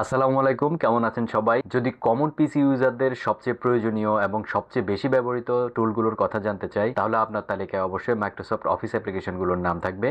আসসালামু আলাইকুম, কেমন আছেন সবাই? যদি কমন পিসি ইউজারদের সবচেয়ে প্রয়োজনীয় এবং সবচেয়ে বেশি ব্যবহৃত টুলগুলোর কথা জানতে চাই, তাহলে আপনার তালিকায় অবশ্যই মাইক্রোসফট অফিস অ্যাপ্লিকেশনগুলোর নাম থাকবে।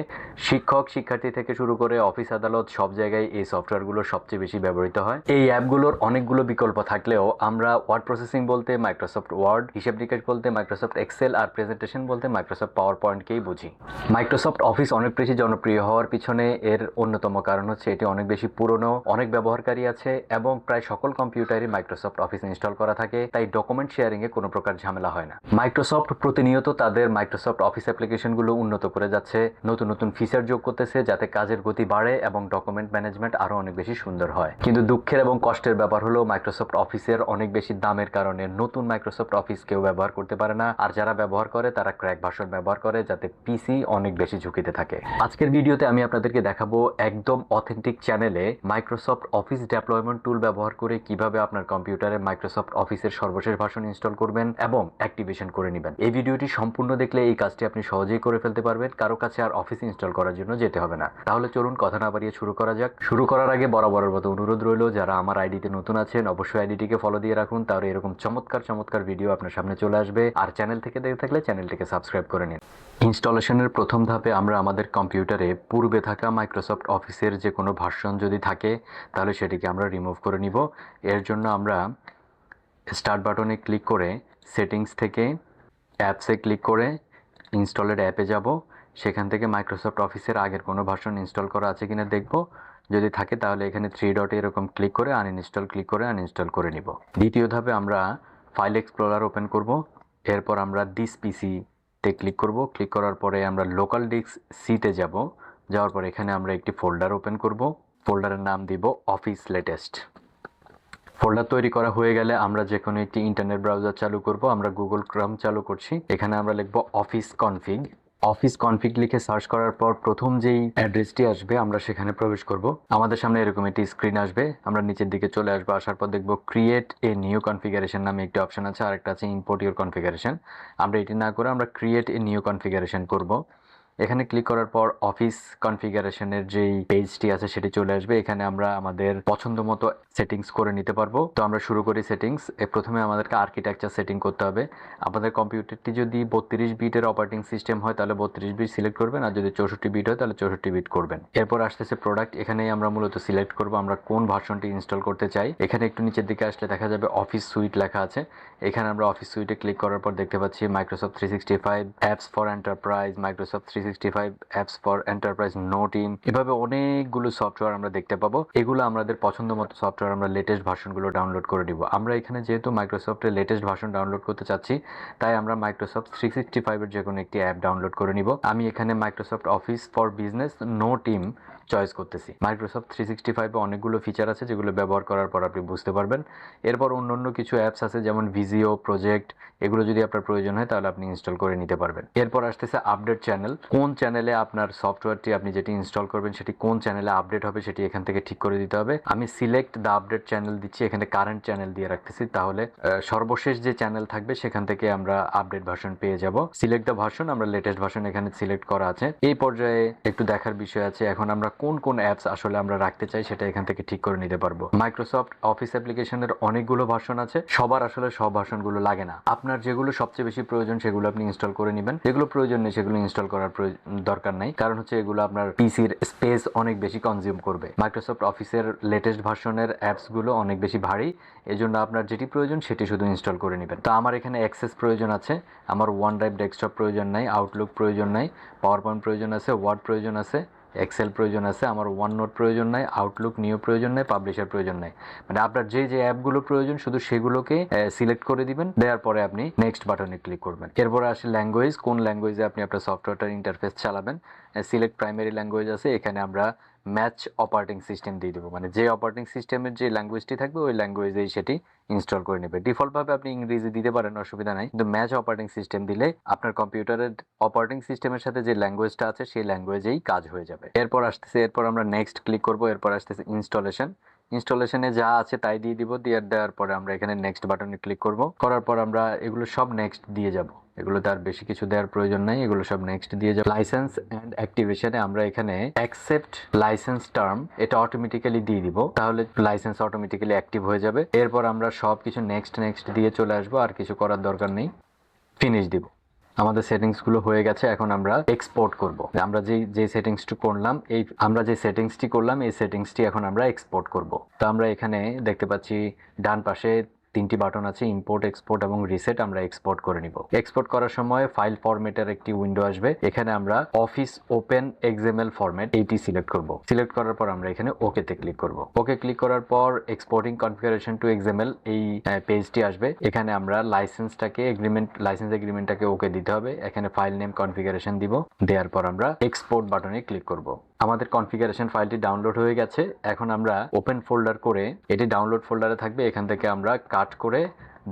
শিক্ষক, শিক্ষার্থী থেকে শুরু করে অফিস আদালত, সব জায়গায় এই সফটওয়্যারগুলো সবচেয়ে বেশি ব্যবহৃত হয়। এই অ্যাপগুলোর অনেকগুলো বিকল্প থাকলেও আমরা ওয়ার্ড প্রসেসিং বলতে মাইক্রোসফট ওয়ার্ড হিসাব নিকাশ বলতে মাইক্রোসফট এক্সেল আর প্রেজেন্টেশন বলতে মাইক্রোসফট পাওয়ার পয়েন্টকেই বুঝি। মাইক্রোসফট অফিস অনেক বেশি জনপ্রিয় হওয়ার পিছনে এর অন্যতম কারণ হচ্ছে এটি অনেক বেশি পুরনো, অনেক ব্যবহারকারী আছে এবং প্রায় সকল কম্পিউটারই মাইক্রোসফট অফিস ইনস্টল করা থাকে, তাই ডকুমেন্ট শেয়ারিং এ কোনো প্রকার ঝামেলা হয় না। মাইক্রোসফট প্রতিনিয়ত তাদের মাইক্রোসফট অফিস অ্যাপ্লিকেশনগুলো উন্নত করে যাচ্ছে, নতুন নতুন ফিচার যোগ করতেছে যাতে কাজের গতি বাড়ে এবং ডকুমেন্ট ম্যানেজমেন্ট আরও অনেক বেশি সুন্দর হয়। কিন্তু দুঃখের এবং কষ্টের ব্যাপার হলো মাইক্রোসফট অফিসের অনেক বেশি দামের কারণে নতুন মাইক্রোসফট অফিস কেউ ব্যবহার করতে পারে না, আর যারা ব্যবহার করে, তারা ক্র্যাক ভার্সন ব্যবহার করে যাতে পিসি অনেক বেশি ঝুঁকিতে থাকে। আজকের ভিডিওতে আমি আপনাদেরকে দেখাবো একদম অথেন্টিক চ্যানেলে মাইক্রোসফট অফিস ডেপ্লয়মেন্ট টুল ব্যবহার করে কীভাবে আপনার কম্পিউটারে মাইক্রোসফট অফিসের সর্বশেষ ভার্সন ইনস্টল করবেন এবং অ্যাক্টিভেশন করে নেবেন। এই ভিডিওটি সম্পূর্ণ দেখলে এই কাজটি আপনি সহজেই করে ফেলতে পারবেন, কারও কাছে আর অফিস ইনস্টল করার জন্য যেতে হবে না। তাহলে চলুন কথা না বাড়িয়ে শুরু করা যাক। শুরু করার আগে বরাবরের মতো অনুরোধ রইল, যারা আমার আইডিতে নতুন আছেন, অবশ্যই আইডিটিকে ফলো দিয়ে রাখুন, তাহলে এরকম চমৎকার চমৎকার ভিডিও আপনার সামনে চলে আসবে। আর চ্যানেল থেকে দেখে থাকলে চ্যানেলটিকে সাবস্ক্রাইব করে নিন। ইনস্টলেশনের প্রথম ধাপে আমরা আমাদের কম্পিউটারে পূর্বে থাকা মাইক্রোসফট অফিসের যে কোনো ভার্সন যদি থাকে, তাহলে সেটিকে আমরা রিমুভ করে নিব। এর জন্য আমরা স্টার্ট বাটনে ক্লিক করে সেটিংস থেকে অ্যাপসে ক্লিক করে ইনস্টলের অ্যাপে যাব। সেখান থেকে মাইক্রোসফট অফিসের আগের কোনো ভার্সন ইনস্টল করা আছে কিনা দেখব। যদি থাকে, তাহলে এখানে থ্রি ডটে এরকম ক্লিক করে আনইনস্টল, ক্লিক করে আনইনস্টল করে নিব। দ্বিতীয় ধাপে আমরা ফাইল এক্সপ্লোরার ওপেন করব। এরপর আমরা দিস পিসি তে ক্লিক করব। ক্লিক করার পরে আমরা লোকাল ডিস্ক সিতে যাব। যাওয়ার পর এখানে আমরা একটি ফোল্ডার ওপেন করব। ফোল্ডারের নাম দিব অফিস লেটেস্ট ফোল্ডার তৈরি করা হয়ে গেলে আমরা যে কোনো একটি ইন্টারনেট ব্রাউজার চালু করব। আমরা গুগল ক্রম চালু করছি। এখানে আমরা লিখব অফিস কনফিগ অফিস কনফিগ লিখে সার্চ করার পর প্রথম যেই অ্যাড্রেসটি আসবে, আমরা সেখানে প্রবেশ করব। আমাদের সামনে এরকম একটি স্ক্রিন আসবে। আমরা নিচের দিকে চলে আসব, আসার পর দেখব ক্রিয়েট এ নিউ কনফিগারেশন নামে একটি অপশন আছে আর একটা আছে ইম্পোর্ট ইউর কনফিগারেশন আমরা এটি না করে আমরা ক্রিয়েট এ নিউ কনফিগারেশন করব। এখানে ক্লিক করার পর অফিস কনফিগারেশনের যেই পেজটি আছে সেটি চলে আসবে। এখানে আমরা আমাদের পছন্দ মতো সেটিংস করে নিতে পারব। তো আমরা শুরু করি সেটিংস প্রথমে আমাদেরকে আর্কিটেকচার সেটিং করতে হবে। আমাদের কম্পিউটারটি যদি বত্রিশ বিটের অপারেটিং সিস্টেম হয়, তাহলে বত্রিশ বিট সিলেক্ট করবেন। আর যদি চৌষট্টি বিট হয়, তাহলে চৌষট্টি বিট করবেন। এরপর আসতেছে প্রোডাক্ট এখানেই আমরা মূলত সিলেক্ট করব আমরা কোন ভার্সনটি ইনস্টল করতে চাই। এখানে একটু নিচের দিকে আসলে দেখা যাবে অফিস সুইট লেখা আছে। এখানে আমরা অফিস সুইটে ক্লিক করার পর দেখতে পাচ্ছি Microsoft three sixty five apps for enterprise Microsoft three apps for enterprise no team এভাবে অনেকগুলো সফটওয়্যার আমরা দেখতে পাবো। এগুলো আমাদের পছন্দ মতো সফটওয়্যার আমরা লেটেস্ট ভার্সনগুলো ডাউনলোড করে দিব আমরা এখানে যেহেতু মাইক্রোসফটের লেটেস্ট ভার্সন ডাউনলোড করতে চাচ্ছি, তাই আমরা মাইক্রোসফট থ্রি সিক্সটি ফাইভের যে কোনো একটি অ্যাপ ডাউনলোড করে নিব। আমি এখানে Microsoft Office for business no team choice করতেছি। মাইক্রোসফট থ্রি সিক্সটি ফাইভে অনেকগুলো ফিচার আছে যেগুলো ব্যবহার করার পর আপনি বুঝতে পারবেন। এরপর অন্য অন্য কিছু অ্যাপস আছে যেমন ভিজিও প্রজেক্ট এগুলো যদি আপনার প্রয়োজন হয় তাহলে আপনি ইনস্টল করে নিতে পারবেন। এরপর আসতেছে আপডেট চ্যানেল কোন চ্যানেলে আপনার সফটওয়্যারটি আপনি যেটি ইনস্টল করবেন সেটি কোন চ্যানেলে আপডেট হবে সেটি এখান থেকে ঠিক করে দিতে হবে। আমি সিলেক্ট দ্য আপডেট চ্যানেল দিচ্ছি, এখানে কারেন্ট চ্যানেল দিয়ে রাখতেছি। তাহলে সর্বশেষ যে চ্যানেল থাকবে সেখান থেকে আমরা আপডেট ভার্সন পেয়ে যাব। সিলেক্ট দ্য ভার্সন আমরা লেটেস্ট ভার্সন এখানে সিলেক্ট করা আছে। এই পর্যায়ে একটু দেখার বিষয় আছে। এখন আমরা কোন কোন অ্যাপস আসলে আমরা রাখতে চাই সেটা এখান থেকে ঠিক করে নিতে পারব। মাইক্রোসফট অফিস অ্যাপ্লিকেশনের অনেকগুলো ভার্সন আছে। সবার আসলে সব ভার্সনগুলো লাগে না। আপনার যেগুলো সবচেয়ে বেশি প্রয়োজন সেগুলো আপনি ইনস্টল করে নেবেন। যেগুলো প্রয়োজন নেই সেগুলো ইনস্টল করার দরকার নাই। কারণ হচ্ছে এগুলো আপনার পিসির স্পেস অনেক বেশি কনজিউম করবে। মাইক্রোসফট অফিসের লেটেস্ট ভার্সনের অ্যাপসগুলো অনেক বেশি ভারী। এজন্য আপনার যেটি প্রয়োজন সেটি শুধু ইনস্টল করে নেবেন। তো আমার এখানে অ্যাক্সেস প্রয়োজন আছে। আমার ওয়ান ড্রাইভ ডেস্কটপ প্রয়োজন নাই আউটলুক প্রয়োজন নাই পাওয়ার পয়েন্ট প্রয়োজন আছে ওয়ার্ড প্রয়োজন আছে। এক্সেল প্রয়োজন আছে, আমার ওয়ান নোট প্রয়োজন নাই আউটলুক নিউ প্রয়োজন নাই পাবলিশার প্রয়োজন নাই। মানে আপনার যে যে অ্যাপগুলো প্রয়োজন, শুধু সেগুলোকে সিলেক্ট করে দিবেন, দেওয়ার পরে আপনি নেক্সট বাটনে ক্লিক করবেন। এরপরে আসে ল্যাঙ্গুয়েজ, কোন ল্যাঙ্গুয়েজে আপনি আপনার সফটওয়্যারটার ইন্টারফেস চালাবেন। সিলেক্ট প্রাইমারি ল্যাঙ্গুয়েজ আছে, এখানে আমরা ম্যাচ অপারেটিং সিস্টেম দিয়ে দেবো। মানে যে অপারেটিং সিস্টেমের যে ল্যাঙ্গুয়েজটি থাকবে, ওই ল্যাঙ্গুয়েজেই সেটি ইনস্টল করে নেবে। ডিফল্টভাবে আপনি ইংরেজি দিতে পারেন, অসুবিধা নাই। কিন্তু ম্যাচ অপারেটিং সিস্টেম দিলে আপনার কম্পিউটারের অপারেটিং সিস্টেমের সাথে যে ল্যাঙ্গুয়েজটা আছে, সেই ল্যাঙ্গুয়েজেই কাজ হয়ে যাবে। এরপর আসতেছে, এরপর আমরা নেক্সট ক্লিক করব, এরপর আসতেছে ইনস্টলেশন ইনস্টলেশনে যা আছে তাই দিয়ে দিব, দিয়ে দেওয়ার পরে আমরা এখানে নেক্সট বাটনে ক্লিক করব। করার পর আমরা এগুলো সব নেক্সট দিয়ে যাব। এগুলোতে আর বেশি কিছু দেওয়ার প্রয়োজন নাই, এগুলো সব নেক্সট দিয়ে যাব। লাইসেন্স অ্যান্ড অ্যাক্টিভেশনে আমরা এখানে অ্যাকসেপ্ট লাইসেন্স টার্ম এটা অটোমেটিক্যালি দিয়ে দিব। তাহলে লাইসেন্স অটোমেটিক্যালি অ্যাক্টিভ হয়ে যাবে। এরপর আমরা সব কিছু নেক্সট নেক্সট দিয়ে চলে আসব, আর কিছু করার দরকার নেই। ফিনিশ দিব। আমাদের সেটিংসগুলো হয়ে গেছে, এখন আমরা এক্সপোর্ট করব। আমরা যে যে সেটিংসটি করলাম, এই, আমরা যে সেটিংসটি করলাম, এই সেটিংসটি এখন আমরা এক্সপোর্ট করব। তো আমরা এখানে দেখতে পাচ্ছি ডান পাশে তিনটি বাটন আছে ইম্পোর্ট এক্সপোর্ট এবং রিসেট আমরা এক্সপোর্ট করে নিব। এক্সপোর্ট করার সময় ফাইল ফরম্যাটের একটি উইন্ডো আসবে। এখানে আমরা অফিস ওপেন এক্সএমএল ফরম্যাট এইটি সিলেক্ট করব। সিলেক্ট করার পর আমরা এখানে ওকে তে ক্লিক করব। ওকে ক্লিক করার পর এক্সপোর্টিং কনফিগারেশন টু এক্সএমএল এই পেজটি আসবে। এখানে আমরা লাইসেন্সটাকে এগ্রিমেন্ট লাইসেন্স এগ্রিমেন্টটাকে ওকে দিতে হবে। এখানে ফাইল নেম কনফিগারেশন দিব। দেওয়ার পর আমরা এক্সপোর্ট বাটনে ক্লিক করব। আমাদের কনফিগারেশন ফাইলটি ডাউনলোড হয়ে গেছে। এখন আমরা ওপেন ফোল্ডার করে এটি ডাউনলোড ফোল্ডারে থাকবে। এখান থেকে আমরা কাট করে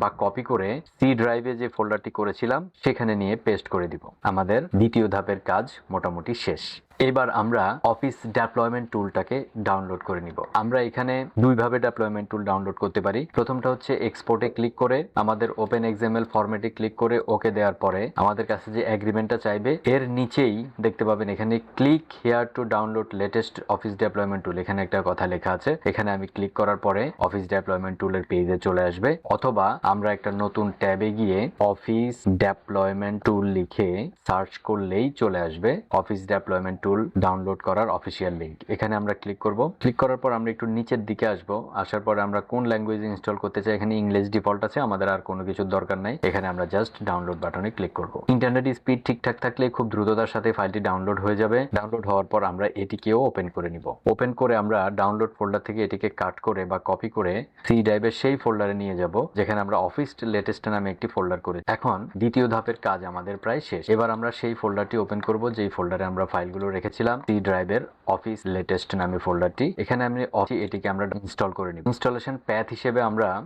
বা কপি করে সি ড্রাইভে যে ফোল্ডারটি করেছিলাম, সেখানে নিয়ে পেস্ট করে দিব। আমাদের দ্বিতীয় ধাপের কাজ মোটামুটি শেষ। এবার আমরা অফিস ডেপ্লয়মেন্ট টুলটাকে ডাউনলোড করে নিব। আমরা এখানে দুইভাবে ডেপ্লয়মেন্ট টুল ডাউনলোড করতে পারি। প্রথমটা হচ্ছে এক্সপোর্টে ক্লিক করে, আমাদের ওপেন এক্সএমএল ফরম্যাটে ক্লিক করে ওকে দেওয়ার পরে আমাদের কাছে যে এগ্রিমেন্টটা চাইবে, এর নিচেই দেখতে পাবেন এখানে click here to download latest Office deployment tool এখানে একটা কথা লেখা আছে। এখানে আমি ক্লিক করার পরে অফিস ডেপ্লয়মেন্ট টুলের পেজে চলে আসবে। অথবা আমরা একটা নতুন ট্যাবে গিয়ে অফিস ডেপ্লয়মেন্ট টুল লিখে সার্চ করলেই চলে আসবে অফিস ডেপ্লয়মেন্ট টুল ডাউনলোড করার অফিসিয়াল লিঙ্ক এখানে আমরা ক্লিক করব। ক্লিক করার পর আমরা একটু নিচের দিকে আসব। আসার পর আমরা কোন ল্যাঙ্গুয়েজ ইনস্টল করতে চাই? এখানে ইংলিশ ডিফল্ট আছে, আমাদের আর কোনো কিছুর দরকার নাই। এখানে আমরা জাস্ট ডাউনলোড বাটনে ক্লিক করব। ইন্টারনেট স্পিড ঠিকঠাক থাকলে খুব দ্রুততার সাথে ফাইলটি ডাউনলোড হয়ে যাবে। ডাউনলোড হওয়ার পর আমরা এটিকেও ওপেন করে নিব। ওপেন করে আমরা ডাউনলোড ফোল্ডার থেকে এটিকে কাট করে বা কপি করে সি ড্রাইভের সেই ফোল্ডারে নিয়ে যাব, যেখানে আমরা অফিস লেটেস্ট নামে একটি ফোল্ডার করি এখন দ্বিতীয় ধাপের কাজ আমাদের প্রায় শেষ। এবার আমরা সেই ফোল্ডারটি ওপেন করব, যেই ফোল্ডারে আমরা ফাইলগুলো রেখেছিলাম সি ড্রাইভের অফিস লেটেস্ট নামে ফোল্ডারটি এখানে আমি অফি- এটিকে আমরা ইনস্টল করে নিব। ইনস্টলেশন প্যাথ হিসেবে আমরা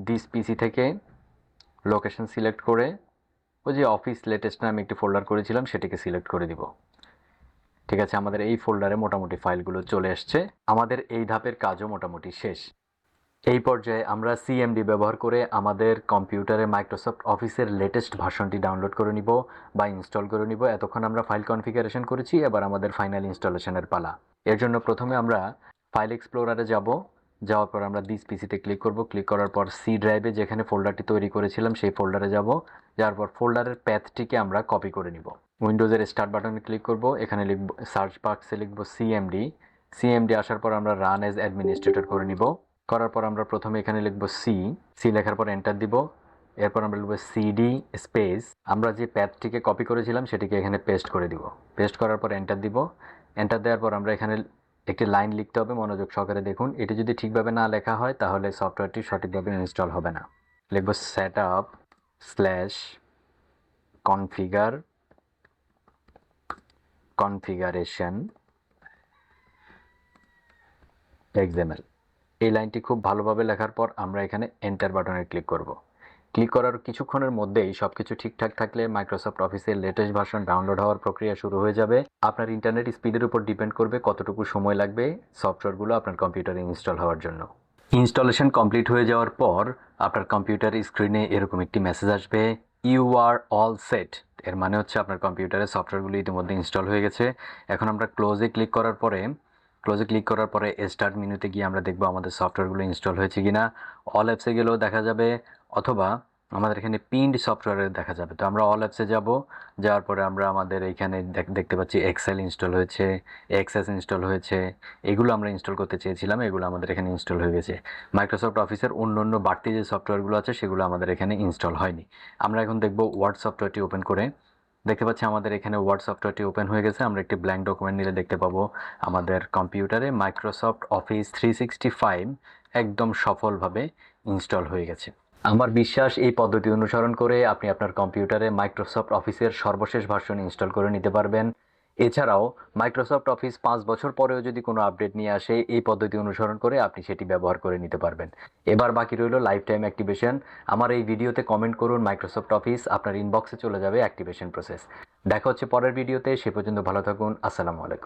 দিস পিসি থেকে লোকেশন সিলেক্ট করে ওই যে অফিস লেটেস্ট নামে একটি ফোল্ডার করেছিলাম, সেটিকে সিলেক্ট করে দিব ঠিক আছে, আমাদের এই ফোল্ডারে মোটামুটি ফাইলগুলো চলে এসছে আমাদের এই ধাপের কাজও মোটামুটি শেষ। এই পর্যায়ে আমরা সিএমডি ব্যবহার করে আমাদের কম্পিউটারে মাইক্রোসফট অফিসের লেটেস্ট ভার্সনটি ডাউনলোড করে নিব বা ইনস্টল করে নিব। এতক্ষণ আমরা ফাইল কনফিগারেশন করেছি, এবার আমাদের ফাইনাল ইনস্টলেশনের পালা। এর জন্য প্রথমে আমরা ফাইল এক্সপ্লোরারে যাব। যাওয়ার পর আমরা দিস পিসিতে ক্লিক করব। ক্লিক করার পর সি ড্রাইভে যেখানে ফোল্ডারটি তৈরি করেছিলাম, সেই ফোল্ডারে যাব। যাওয়ার পর ফোল্ডারের প্যাথটিকে আমরা কপি করে নিব। উইন্ডোজের স্টার্ট বাটনে ক্লিক করব। এখানে লিখব সার্চ বাক্সে লিখব সিএমডি সিএমডি আসার পর আমরা রান এজ অ্যাডমিনিস্ট্রেটর করে নিব। করার পর আমরা প্রথমে এখানে লিখব সি সি লেখার পর এন্টার দিব। এরপর আমরা লিখব সিডি স্পেস আমরা যে প্যাথটিকে কপি করেছিলাম, সেটিকে এখানে পেস্ট করে দিব। পেস্ট করার পর এন্টার দিব। এন্টার দেওয়ার পর আমরা এখানে একটি লাইন লিখতে হবে, মনোযোগ সহকারে দেখুন। এটি যদি ঠিকভাবে না লেখা হয়, তাহলে সফটওয়্যারটি সঠিকভাবে ইনস্টল হবে না। লিখব set up slash configure configuration XML এই লাইনটি খুব ভালোভাবে লেখার পর আমরা এখানে এন্টার বাটনে ক্লিক করব। ক্লিক করার কিছুক্ষণের মধ্যেই সব কিছু ঠিকঠাক থাকলে মাইক্রোসফট অফিসের লেটেস্ট ভার্সন ডাউনলোড হওয়ার প্রক্রিয়া শুরু হয়ে যাবে। আপনার ইন্টারনেট স্পিডের উপর ডিপেন্ড করবে কতটুকু সময় লাগবে সফটওয়্যারগুলো আপনার কম্পিউটারে ইনস্টল হওয়ার জন্য। ইনস্টলেশন কমপ্লিট হয়ে যাওয়ার পর আপনার কম্পিউটার স্ক্রিনে এরকম একটি মেসেজ আসবে ইউ আর অল সেট এর মানে হচ্ছে আপনার কম্পিউটারে সফটওয়্যারগুলো ইতিমধ্যে ইনস্টল হয়ে গেছে। এখন আমরা ক্লোজে ক্লিক করার পরে ক্লোজে ক্লিক করার পরে স্টার্ট মেনুতে গিয়ে আমরা দেখব আমাদের সফটওয়্যারগুলো ইনস্টল হয়েছে কিনা। অল অ্যাপসে গেলেও দেখা যাবে, অথবা আমাদের এখানে পিন্ড সফটওয়্যারে দেখা যাবে। তো আমরা অল অ্যাপসে যাব, যাওয়ার পরে আমরা আমাদের এইখানে দেখ- দেখতে পাচ্ছি এক্সেল ইনস্টল হয়েছে এক্সএস ইনস্টল হয়েছে, এগুলো আমরা ইনস্টল করতে চেয়েছিলাম, এগুলো আমাদের এখানে ইনস্টল হয়ে গেছে। মাইক্রোসফট অফিসের অন্য অন্য বাড়তি যে সফটওয়্যারগুলো আছে, সেগুলো আমাদের এখানে ইনস্টল হয়নি। আমরা এখন দেখব ওয়ার্ড সফটওয়্যারটি ওপেন করে দেখতে পাচ্ছি আমাদের এখানে ওয়ার্ড সফটওয়্যারটি ওপেন হয়ে গেছে। আমরা একটি ব্ল্যাঙ্ক ডকুমেন্ট নিলে দেখতে পাবো আমাদের কম্পিউটারে Microsoft Office three sixty five একদম সফলভাবে ইনস্টল হয়ে গেছে। আমার বিশ্বাস এই পদ্ধতি অনুসরণ করে আপনি আপনার কম্পিউটারে মাইক্রোসফট অফিসের সর্বশেষ ভার্সন ইনস্টল করে নিতে পারবেন। এছাড়াও মাইক্রোসফট অফিস পাঁচ বছর পরেও যদি কোনো আপডেট নিয়ে আসে, এই পদ্ধতি অনুসরণ করে আপনি সেটি ব্যবহার করে নিতে পারবেন। এবার বাকি রইল লাইফ টাইম অ্যাক্টিভেশন আমার এই ভিডিওতে কমেন্ট করুন মাইক্রোসফট অফিস আপনার ইনবক্সে চলে যাবে অ্যাক্টিভেশন প্রসেস দেখা হচ্ছে পরের ভিডিওতে, সে পর্যন্ত ভালো থাকুন, আসসালামু আলাইকুম।